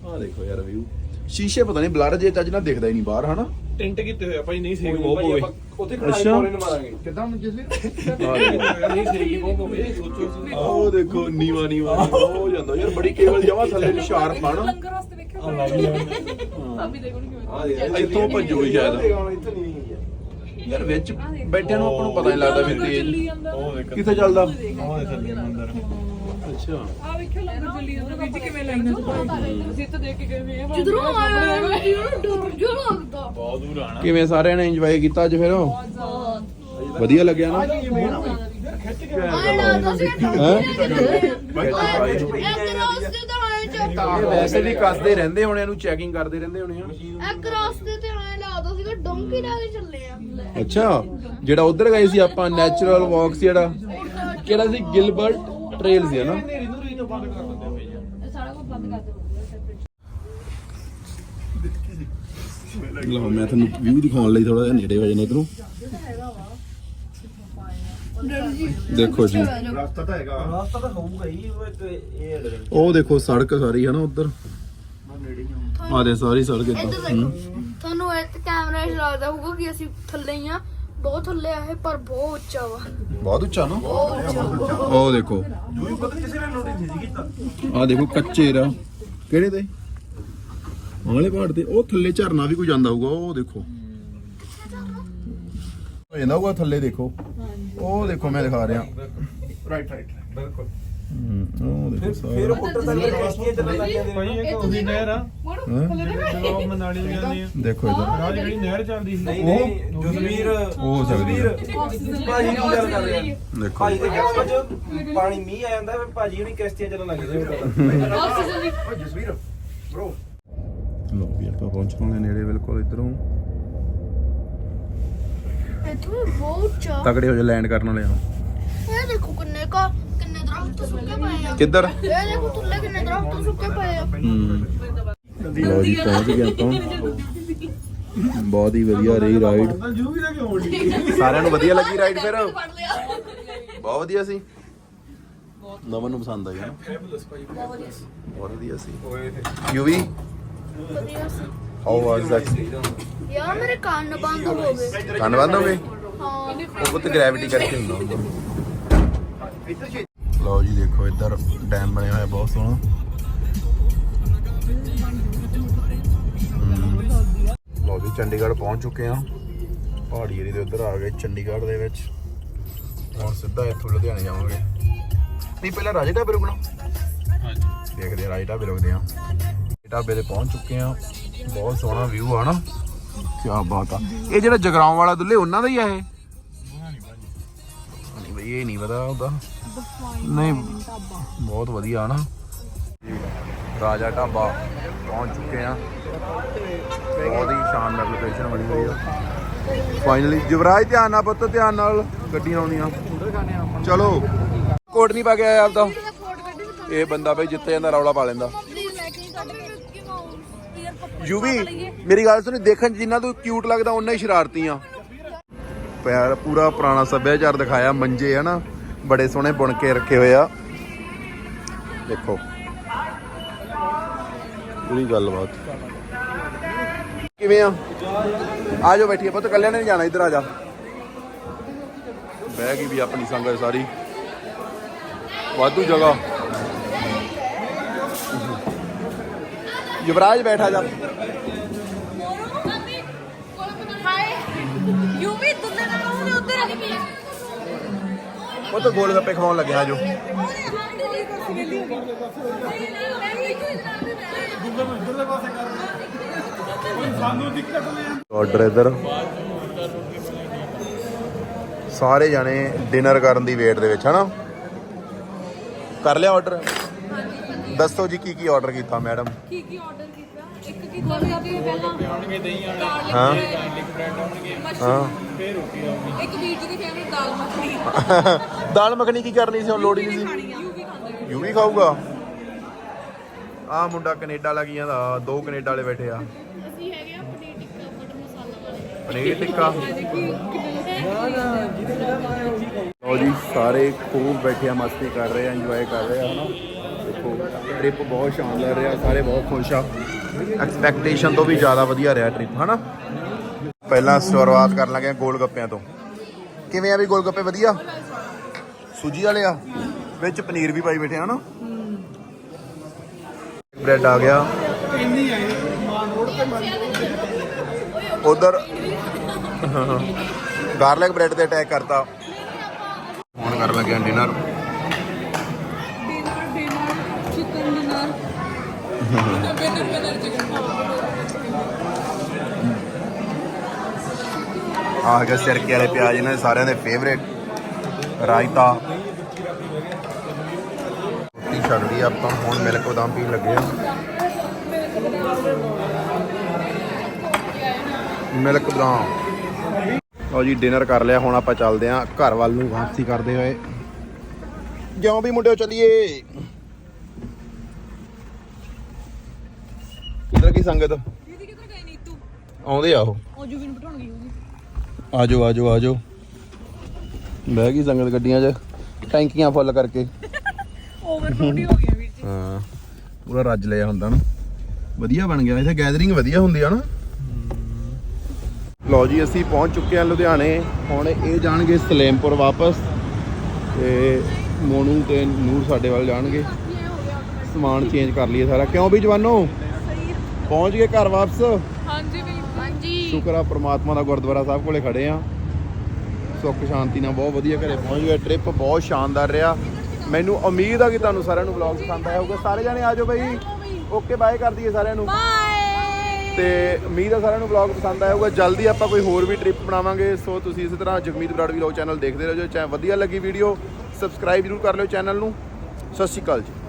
ਆਹ ਦੇਖੋ ਯਾਰ ਵਿਊ ਸ਼ੀਸ਼ੇ ਪਤਾ ਨਹੀਂ ਬਲਰ ਜੇ ਚੱਜ ਨਾਲ ਦਿਖਦਾ ਹੀ ਨਹੀਂ ਬਾਹਰ ਹਨਾ? ਟਿੰਟ ਕੀਤੇ ਹੋਏ ਆ ਭਾਈ ਨਹੀਂ ਸੇਕ ਬਹੁਤ ਪਵੇ ਉੱਥੇ ਅੱਛਾ। ਕੋਲੇ ਨੂੰ ਮਾਰਾਂਗੇ। ਕਿਦਾਂ ਦੇਖੋ, ਨਹੀਂ ਸੇਕ ਹੀ ਬਹੁਤ ਪਵੇ ਸੋਚੋ ਤੁਸੀਂ ਉਹ ਦੇਖੋ ਨੀਵਾ ਨੀਵਾ। ਹੋ ਜਾਂਦਾ ਯਾਰ ਬੜੀ ਕੇਵਲ ਜਮਾ ਥੱਲੇ ਨੂੰ ਸ਼ਾਰਪ ਆ ਨਾ। ਲੰਗਰ ਵਾਸਤੇ ਦੇਖੋ ਕਿਵੇਂ ਆ। ਦੇ ਇੱਥੋਂ ਭੱਜੂਗੀ ਸ਼ਾਇਦ। ਇੱਥੇ ਨਹੀਂ ਹੈ ਯਾਰ ਵਿੱਚ ਬੈਠਿਆਂ ਨੂੰ ਆਪਾਂ ਨੂੰ ਪਤਾ ਨਹੀਂ ਲੱਗਦਾ ਵੀ ਚੱਲੀ ਤੇਜ਼ ਜਾਂਦਾ। ਉਹ ਦੇਖ। ਕਿੱਥੇ ਚੱਲਦਾ? ਉਹ ਦੇ ਥੱਲੇ ਮੰਦਰ ਅੱਛਾ। ਆ ਵੇਖਿਓ ਲੰਗਰ ਚੱਲੀ ਜਾਂਦਾ ਵੀਰ ਜੀ ਕਿਵੇਂ ਲਾਈਨਾਂ ਚ ਪਾਏ ਅਸੀਂ ਤਾਂ ਦੇਖ ਕੇ ਗਏ ਵੇ ਜਿੱਧਰੋਂ ਆਇਆ ਮੈਨੂੰ ਡਰ ਜਿਹਾ ਲੱਗਦਾ ਬਹੁਤ ਬਹੁਤ ਦੂਰ ਆਣਾ ਕਿਵੇਂ ਸਾਰਿਆਂ ਨੇ ਇੰਜੋਏ ਕੀਤਾ ਅੱਜ ਫਿਰ? ਵਧੀਆ ਲੱਗਿਆ ਨਾ? ਵੈਸੇ ਵੀ ਕੱਸਦੇ ਰਹਿੰਦੇ ਹੋਣੇ ਇਹਨੂੰ ਚੈਕਿੰਗ ਕਰਦੇ ਰਹਿੰਦੇ ਹੋਣੇ ਆ। ਇੱਕ ਰਸਤੇ ਤੇ ਆਏ ਲੱਗਦਾ ਸੀਗਾ ਡੋਂਕੀ ਲਾ ਕੇ ਚੱਲੇ ਆ। ਅੱਛਾ ਜਿਹੜਾ ਉਧਰ ਗਏ ਸੀ ਆਪਾਂ ਨੈਚੁਰਲ ਵਾਕ ਸੀ ਜਿਹੜਾ। ਕਿਹੜਾ ਸੀ? ਗਿਲਬਰਟ? ਟ੍ਰੇਲ ਸੀ ਨਾ? ਲਓ ਮੈਂ ਤੁਹਾਨੂੰ ਵਿਊ ਦਿਖਾਉਣ ਲਈ ਥੋੜਾ ਜਿਹਾ ਨੇੜੇ ਹੋ ਜਾਣਾ ਇਧਰੋਂ। ਦੇਖੋ ਜੀ। ਰਸਤਾ ਤਾਂ ਹੈਗਾ ਰਸਤਾ ਤਾਂ ਹੋਊਗਾ ਹੀ ਉਹ ਇੱਕ ਇਹ ਉਹ ਦੇਖੋ ਸੜਕ ਸਾਰੀ ਹੈ ਨਾ ਉਧਰ। ਆ ਦੇ ਸਾਰੀ ਸੜਕ ਇੱਧਰ। ਇੱਧਰ ਦੇਖੋ। ਤੁਹਾਨੂੰ ਇਹ ਕੈਮਰਾ 'ਚ ਲੱਗਦਾ ਹੋਊਗਾ ਕਿ ਅਸੀਂ ਥੱਲੇ ਹੀ ਆ। ਬਹੁਤ ਥੱਲੇ ਆ ਇਹ ਪਰ ਬਹੁਤ ਉੱਚਾ ਵਾ। ਬਹੁਤ ਉੱਚਾ ਨਾ? ਬਹੁਤ ਉੱਚਾ। ਉਹ ਦੇਖੋ। ਜੂਈ ਪਤਾ ਕਿਸੇ ਨੇ ਨੋਟਿਸ ਨਹੀਂ ਕੀਤਾ ਆ ਦੇਖੋ ਕੱਚੇ ਰਾ ਕਿਹੜੇ ਤੇ ਆਲੇ ਪਹਾੜ ਤੇ। ਉਹ ਥੱਲੇ ਝਰਨਾ ਵੀ ਕੋਈ ਜਾਂਦਾ ਹੋਊਗਾ ਉਹ ਦੇਖੋ। ਹੋ ਜਾਂਦਾ ਹੋਊਗਾ ਥੱਲੇ ਦੇਖੋ। ਉਹ ਦੇਖੋ ਮੈਂ ਦਿਖਾ ਰਿਹਾ। ਰਾਈਟ ਰਾਈਟ ਬਿਲਕੁਲ। ਉਹ ਦੇਖੋ ਫਿਰ ਉਹ ਪੁੱਟਰ ਤੱਕ ਕਿਸ਼ਤੀਆਂ ਚੱਲਣ ਲੱਗ ਜਾਂਦੇ ਭਾਈ ਇੱਕ ਉਹਦੀ ਨਹਿਰ ਆ? ਸਾਰਾ ਉਹ ਮਨਾਲੀ ਨੂੰ ਜਾਂਦੇ ਆ ਦੇਖੋ ਇਧਰ ਰਾਜ ਜਿਹੜੀ ਨਹਿਰ ਚੱਲਦੀ ਸੀ। ਨਹੀਂ ਨਹੀਂ ਜਸਵੀਰ ਹੋ ਸਕਦੀ ਹੈ। ਭਾਜੀ ਕੀ ਗੱਲ ਕਰ ਰਹੇ। ਦੇਖੋ ਭਾਜੀ ਦੇ ਕਿਸ਼ਤਾਂ ਚ ਪਾਣੀ ਮੀਂਹ ਆ ਜਾਂਦਾ ਫਿਰ ਭਾਜੀ ਹੁਣੀ ਕਿਸ਼ਤੀਆਂ ਚੱਲਣ ਲੱਗ ਜਾਂਦੇ ਓਏ ਜਸਵੀਰ। ਬ్రో ਲੋ ਵੀ ਆਪਾਂ ਪਹੁੰਚ ਗਏ ਨੇੜੇ ਬਿਲਕੁਲ ਇਧਰੋਂ। ਇੱਥੇ ਬਹੁਤ ਉੱਚਾ ਤਕੜੇ ਹੋ ਜਾ ਲੈਂਡ ਕਰਨ ਵਾਲੇ ਆ। ਇਹ ਦੇਖੋ ਕਿੰਨੇ ਕਾ ਕਿੰਨੇ ਦਰਖਤ ਸੁੱਕੇ ਪਏ ਆ? ਕਿੱਧਰ? ਇਹ ਦੇਖੋ ਥੱਲੇ ਕਿੰਨੇ ਦਰਖਤ ਸੁੱਕੇ ਪਏ ਆ। ਲੋ ਜੀ ਪਹੁੰਚ ਗਏ ਆਪਾਂ। ਬਹੁਤ ਹੀ ਵਧੀਆ ਰਹੀ ਰਾਈਡ ਸਾਰਿਆਂ ਨੂੰ ਵਧੀਆ ਲੱਗੀ ਰਾਈਡ ਫਿਰ? ਬਹੁਤ ਵਧੀਆ ਸੀ। ਨਮਨ ਨੂੰ ਪਸੰਦ ਨਾ? ਬਹੁਤ ਵਧੀਆ ਸੀ। ਯੂ ਵੀ ਵਧੀਆ ਸੀ ਹਾਊ ਵਾਸ ਦੈਟ ਯਾਰ ਮੇਰੇ ਕੰਨ ਬੰਦ ਹੋ ਗਏ। ਕੰਨ ਬੰਦ ਹੋ ਗਏ? ਹਾਂ। ਉਹ ਪੁੱਤ ਗ੍ਰੈਵਿਟੀ ਕਰਕੇ ਹੁੰਦਾ। ਲਓ ਜੀ ਦੇਖੋ ਇੱਧਰ ਡੈਮ ਬਣਿਆ ਹੋਇਆ ਬਹੁਤ ਸੋਹਣਾ। ਲਓ ਜੀ ਚੰਡੀਗੜ੍ਹ ਪਹੁੰਚ ਚੁੱਕੇ ਆ ਪਹਾੜੀ ਏਰੀਏ ਦੇ ਉੱਧਰ ਆ ਗਏ ਚੰਡੀਗੜ੍ਹ ਦੇ ਵਿੱਚ। ਹੁਣ ਸਿੱਧਾ ਇੱਥੋਂ ਲੁਧਿਆਣੇ ਜਾਵਾਂਗੇ। ਨਹੀਂ ਪਹਿਲਾਂ ਰਾਜੇ ਢਾਬੇ ਰੁਕਣਾ। ਹਾਂਜੀ। ਦੇਖਦੇ ਆ ਰਾਜੇ ਢਾਬੇ ਰੁਕਦੇ ਆ ਢਾਬੇ ਤੇ ਪਹੁੰਚ ਚੁੱਕੇ ਆ ਬਹੁਤ ਸੋਹਣਾ ਵਿਊ ਆ ਨਾ। ਕੀ ਬਾਤ ਆ। ਇਹ ਜਿਹੜਾ ਜਗਰਾਉਂ ਵਾਲਾ ਦੁੱਲੇ ਉਹਨਾਂ ਦਾ ਹੀ ਆ ਇਹ? ਨਹੀਂ ਬਈ ਇਹ ਨਹੀਂ ਪਤਾ ਉਹਦਾ ਨਹੀਂ, ਬਹੁਤ ਵਧੀਆ ਨਾ। ਰਾਜਾ ਢਾਬਾ ਪਹੁੰਚ ਚੁੱਕੇ ਆ ਬਹੁਤ ਹੀ ਸ਼ਾਨਦਾਰ ਲੋਕੇਸ਼ਨ ਬਣੀ ਹੋਈ ਆ। ਫਾਈਨਲੀ ਯੁਵਰਾਜ ਧਿਆਨ ਨਾਲ ਪੁੱਤ, ਧਿਆਨ ਨਾਲ ਗੱਡੀਆਂ ਆਉਂਦੀਆਂ। ਚਲੋ, ਕੋਟ ਨਹੀਂ ਪਾ ਕੇ ਆਇਆ ਆਪਦਾ। ਇਹ ਬੰਦਾ ਬਈ ਜਿੱਤੇ ਜਾਂਦਾ, ਰੌਲਾ ਪਾ ਲੈਂਦਾ। ਯੂਵੀ, ਮੇਰੀ ਗੱਲ ਸੁਣੀ, ਦੇਖਣ ਜਿੰਨਾ ਤੂੰ ਕਿਊਟ ਲੱਗਦਾ ਉਹਨਾਂ ਹੀ ਸ਼ਰਾਰਤੀ ਆ ਪਿਆਰ ਪੂਰਾ ਪੁਰਾਣਾ ਸੱਭਿਆਚਾਰ ਦਿਖਾਇਆ, ਮੰਜੇ, ਹਨਾ? ਬੜੇ ਸੋਹਣੇ ਬੁਣ ਕੇ ਰੱਖੇ ਹੋਏ ਆ। ਦੇਖੋ। ਪੂਰੀ ਗੱਲਬਾਤ। ਕਿਵੇਂ ਆ? ਆ ਜਾਓ ਬੈਠੀਏ ਪੁੱਤ, ਕੱਲਿਆਂ ਨੇ ਨਹੀਂ ਜਾਣਾ, ਇੱਧਰ ਆ ਜਾ। ਬਹਿ ਗਈ ਵੀ ਆਪਣੀ ਸੰਗਤ ਸਾਰੀ। ਵਾਧੂ ਜਗ੍ਹਾ। ਯੁਵਰਾਜ ਬੈਠਾ ਜਾ। ਹਾਏ ਦੁੱਲੇ ਨਾਲ ਉਹਨੇ ਉੱਧਰ ਆ ਉਹ ਤਾਂ ਗੋਲ ਗੱਪੇ ਖਵਾਉਣ ਲੱਗਿਆ ਜੋ ਆਰਡਰ ਇਧਰ। ਸਾਰੇ ਜਾਣੇ ਡਿਨਰ ਕਰਨ ਦੀ ਵੇਟ ਦੇ ਵਿੱਚ ਹਨਾ? ਕਰ ਲਿਆ ਆਰਡਰ ਦੱਸੋ ਜੀ ਕੀ ਕੀ ਆਰਡਰ ਕੀਤਾ ਮੈਡਮ ਕੀ ਕੀ ਆਰਡਰ ਕੀਤਾ? ਇੱਕ ਕੀਤਾ ਸੀ ਆਪੇ ਪਹਿਲਾਂ? ਆਉਣਗੇ ਦਹੀਂ ਆਉਣਗੇ ਹਾਂ। ਗਾਰਲਿਕ ਬ੍ਰੈਡ ਆਉਣਗੇ। ਹਾਂ। ਫੇਰ ਰੋਟੀ ਆਉਗੀ ਇੱਕ ਵੀਰ ਜੀ ਦੀ ਫੇਵਰਟ ਦਾਲ ਮੱਖਣੀ। ਦਾਲ ਮੱਖਣੀ ਕੀ ਕਰਨੀ ਸੀ ਹੁਣ ਲੋੜ ਹੀ ਨਹੀਂ ਸੀ? ਯੂ ਵੀ ਖਾਊਗਾ? ਆ ਮੁੰਡਾ ਕੈਨੇਡਾ ਲੱਗ ਜਾਂਦਾ ਦੋ ਕੈਨੇਡਾ ਵਾਲੇ ਬੈਠੇ ਆ। ਅਸੀਂ ਹੈਗੇ ਆ ਪਨੀਰ ਟਿੱਕਾ ਬਟਰ ਮਸਾਲਾ ਵਾਲੇ। ਪਨੀਰ ਟਿੱਕਾ? ਲਓ ਜੀ ਸਾਰੇ ਖੂਬ ਬੈਠੇ ਆ ਮਸਤੀ ਕਰ ਰਹੇ ਆ ਇੰਜੋਏ ਕਰ ਰਹੇ ਆ ਹਨਾ? ਦੇਖੋ ਟ੍ਰਿਪ ਬਹੁਤ ਸ਼ਾਨਦਾਰ ਰਿਹਾ, ਸਾਰੇ ਬਹੁਤ ਖੁਸ਼ ਆ। ਐਕਸਪੈਕਟੇਸ਼ਨ ਤੋਂ ਵੀ ਜ਼ਿਆਦਾ ਵਧੀਆ ਰਿਹਾ ਟ੍ਰਿਪ ਹਨਾ? ਪਹਿਲਾਂ ਸ਼ੁਰੂਆਤ ਕਰਨ ਲੱਗੇ ਆ ਗੋਲ ਗੱਪਿਆਂ ਤੋਂ। ਕਿਵੇਂ ਆ ਵੀ ਗੋਲ ਗੱਪੇ ਵਧੀਆ? ਸੂਜੀ ਵਾਲੇ ਆ? ਵਿੱਚ ਪਨੀਰ ਵੀ ਪਾਈ ਬੈਠੇ ਆ, ਹਨਾ? ਬ੍ਰੈਡ ਆ ਗਿਆ। ਉਧਰ ਗਾਰਲਿਕ ਬ੍ਰੈਡ ਤੇ ਅਟੈਕ ਕਰਤਾ। ਹੁਣ ਕਰਨ ਲੱਗੇ ਡਿਨਰ ਡਿਨਰ ਡਿਨਰ ਆ ਗਿਆ ਸਿਰਕੇ ਵਾਲੇ ਪਿਆਜ਼, ਇਹਨਾਂ ਦੇ ਸਾਰਿਆਂ ਦੇ ਫੇਵਰੇਟ ਰਾਇਤਾ। ਰੋਟੀ ਛੱਡ ਲਈ ਆਪਾਂ, ਹੁਣ ਮਿਲਕ ਬਦਾਮ ਪੀਣ ਲੱਗੇ ਆ। ਮਿਲਕ ਬਦਾਮ। ਲਓ ਜੀ ਡਿਨਰ ਕਰ ਲਿਆ, ਹੁਣ ਆਪਾਂ ਚੱਲਦੇ ਆਂ। ਘਰ ਵੱਲ ਨੂੰ ਵਾਪਸੀ ਕਰਦੇ ਹੋਏ। ਜਿਉਂ ਵੀ ਮੁੰਡਿਓ, ਚੱਲੀਏ। ਕਿੱਧਰ ਕੀ ਸੰਗਤ? ਦੀਦੀ ਕਿੱਧਰ ਗਈ ਨੀਤੂ? ਆਉਂਦੇ ਆ ਉਹ। ਉਹ ਜੁਬੀ ਨੂੰ ਬਿਠਾਉਣ ਗਈ ਹੋਊਗੀ। ਆਜੋ ਆਜੋ ਆਜੋ। ਬਹਿ ਗਈ ਸੰਗਤ ਗੱਡੀਆਂ 'ਚ ਟੈਂਕੀਆਂ ਫੁੱਲ ਕਰਕੇ। ਓਵਰਲੋਡ ਹੀ ਹੋ ਗਿਆ ਵੀਰ ਜੀ। ਹਾਂ ਪੂਰਾ ਰੱਜ ਲਿਆ ਹੁੰਦਾ ਨਾ। ਵਧੀਆ ਬਣ ਗਿਆ ਇੱਥੇ ਗੈਦਰਿੰਗ ਵਧੀਆ ਹੁੰਦੀ ਆ ਨਾ। ਲਓ ਜੀ ਅਸੀਂ ਪਹੁੰਚ ਚੁੱਕੇ ਹਾਂ ਲੁਧਿਆਣੇ। ਹੁਣ ਇਹ ਜਾਣਗੇ ਸਲੇਮਪੁਰ ਵਾਪਸ ਤੇ ਮੋਨੂ ਤੇ ਨੂਰ ਸਾਡੇ ਵੱਲ ਜਾਣਗੇ। ਸਮਾਨ ਚੇਂਜ ਕਰ ਲਈਏ ਸਾਰਾ। ਕਿਉਂ ਵੀ ਜਵਾਨੋ? ਪਹੁੰਚ ਗਏ ਘਰ ਵਾਪਸ? ਹਾਂਜੀ ਵੀ ਹਾਂਜੀ। ਸ਼ੁਕਰ ਆ ਪ੍ਰਮਾਤਮਾ ਦਾ ਗੁਰਦੁਆਰਾ ਸਾਹਿਬ ਕੋਲੇ ਖੜੇ ਆ। ਸੁੱਖ ਸ਼ਾਂਤੀ ਨਾਲ ਬਹੁਤ ਵਧੀਆ ਘਰੇ ਪਹੁੰਚ ਗਏ। ਟ੍ਰਿਪ ਬਹੁਤ ਸ਼ਾਨਦਾਰ ਰਿਹਾ। ਮੈਨੂੰ ਉਮੀਦ ਆ ਕਿ ਤੁਹਾਨੂੰ ਸਾਰਿਆਂ ਨੂੰ ਵਲੌਗ ਪਸੰਦ ਆਇਆ ਹੋਊਗਾ। ਸਾਰੇ ਜਾਣੇ ਆਜੋ ਬਈ। ਓਕੇ ਬਾਏ ਕਰ ਦਈਏ ਸਾਰਿਆਂ ਨੂੰ। ਤੇ ਉਮੀਦ ਆ ਸਾਰਿਆਂ ਨੂੰ ਵਲੌਗ ਪਸੰਦ ਆਇਆ ਹੋਊਗਾ। ਜਲਦੀ ਆਪਾਂ ਕੋਈ ਹੋਰ ਵੀ ਟ੍ਰਿਪ ਬਣਾਵਾਂਗੇ। ਸੋ ਤੁਸੀਂ ਇਸੇ ਤਰ੍ਹਾਂ ਜਗਮੀਤ ਬਰਾੜ ਵਲੌਗ ਚੈਨਲ ਦੇਖਦੇ ਰਹੋ। ਜੇ ਚਾਹੇ ਵਧੀਆ ਲੱਗੀ ਵੀਡੀਓ ਸਬਸਕ੍ਰਾਈਬ ਜ਼ਰੂਰ ਕਰ ਲਿਓ ਚੈਨਲ ਨੂੰ। ਸਤਿ ਸ਼੍ਰੀ ਅਕਾਲ ਜੀ।